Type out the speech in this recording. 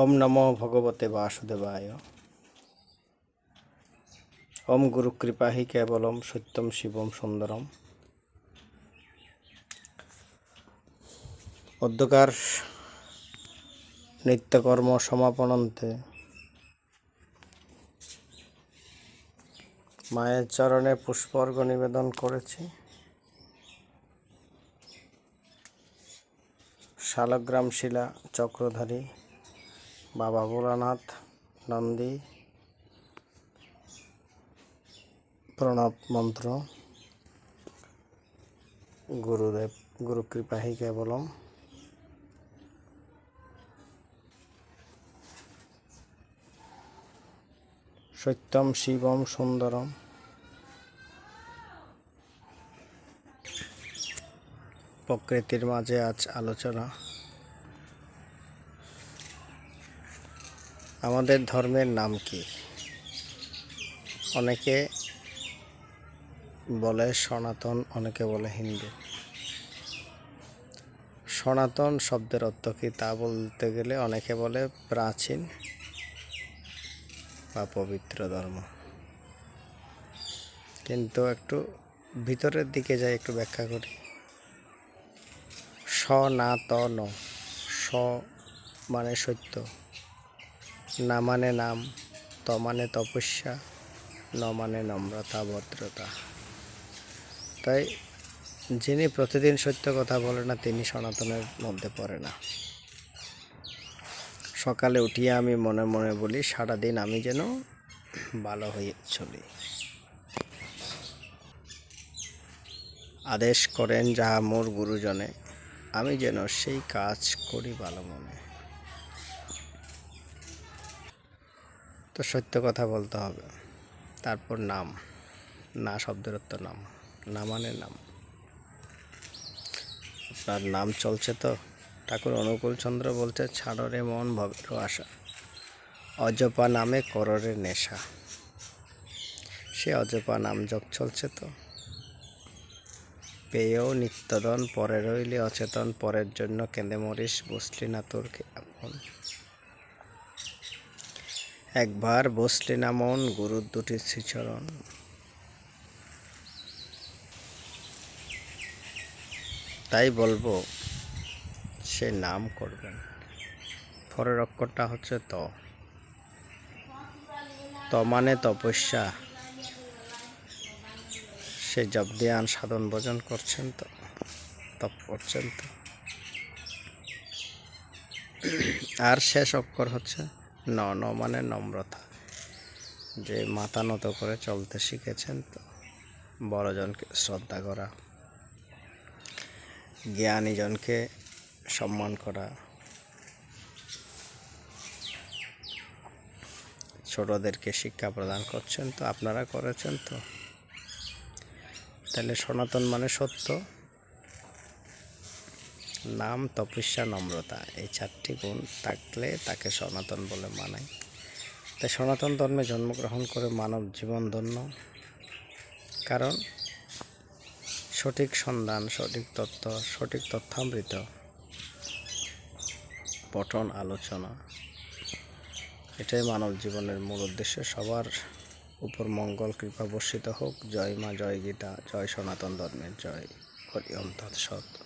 ওম নমো ভগবতে বাসুদেবায়। ওম গুরু কৃপাহি কেবলম সত্যম শিবম সুন্দরম। অধ্যকার নিত্যকর্ম সমাপনন্তে। মায়ের চরণে পুষ্পর্ঘ নিবেদন করেছি। শালগ্রাম শিলা চক্রধারী বাবা ভোলানাথ, নন্দী, প্রণব মন্ত্র, গুরুদেব গুরু কৃপাহি কেবলম। সত্যম শিবম সুন্দরম। প্রকৃতির মাঝে আজ আলোচনা। আমাদের ধর্মের নাম কি? অনেকে বলে সনাতন, অনেকে বলে হিন্দু। সনাতন শব্দের অর্থ কি তা বলতে গেলে অনেকে বলে প্রাচীন বা পবিত্র ধর্ম। কিন্তু একটু ভিতরের দিকে যাই, একটু ব্যাখ্যা করি। স না ত ন স মানে সত্য। না মানে নাম, ত মানে তপস্যা, ন মানে নম্রতা, ভদ্রতা। তাই যিনি প্রতিদিন সত্য কথা বলে না, তিনি সনাতনের মধ্যে পড়ে না। সকালে উঠিয়ে আমি মনে মনে বলি, সারাদিন আমি যেন ভালো হয়ে চলি। আদেশ করেন যাহা মোর গুরুজনে, আমি যেন সেই কাজ করি ভালো মনে। তো সত্য কথা বলতে হবে। তারপর নাম। না শব্দের অর্থ নাম। না মানে নাম। আপনার নাম চলছে তো? ঠাকুর অনুকূল চন্দ্র বলছে ছাড়রে মন ভবের আশা। অজপা নামে কররে নেশা। সে অজপা নাম জপ চলছে তো? পেয়েও নিত্যদন, পরে রইলে অচেতন, পরের জন্য কেঁদে মরিস, বসলি না তোর আপন? একবার বসলি না মন, গুরুর দুটি শ্রীচরণ। তাই বলব, সে নাম করবেন। পরের অক্ষরটা হচ্ছে ত। ত মানে তপস্যা। সে জব ধ্যান সাধন ভোজন করছেন তো, তপ করছেন তো। আর শেষ অক্ষর হচ্ছে ন ন মানে নম্রতা। যে মাথা নত করে চলতে শিখেছেন তো বড়জনকে শ্রদ্ধা করা জ্ঞানীজনকে সম্মান করা, ছোটদেরকে শিক্ষা প্রদান করছেন তো, আপনারা করেছেন তো? তাহলে সনাতন মানে সত্য। নাম তপস্যা নম্রতা। এই চারটি গুণ থাকলে তাকে সনাতন বলে মানায় তাই সনাতন ধর্মে জন্মগ্রহণ করে মানব জীবন ধন্য। কারণ সঠিক সন্ধান, সঠিক তথ্য সঠিক তথ্যামৃত, পঠন, আলোচনা, এটাই মানব জীবনের মূল উদ্দেশ্য। সবার উপর মঙ্গল কৃপা বর্ষিত হোক। জয় মা, জয় গীতা, জয় সনাতন ধর্মের জয়। হরি ওম, তৎসৎ।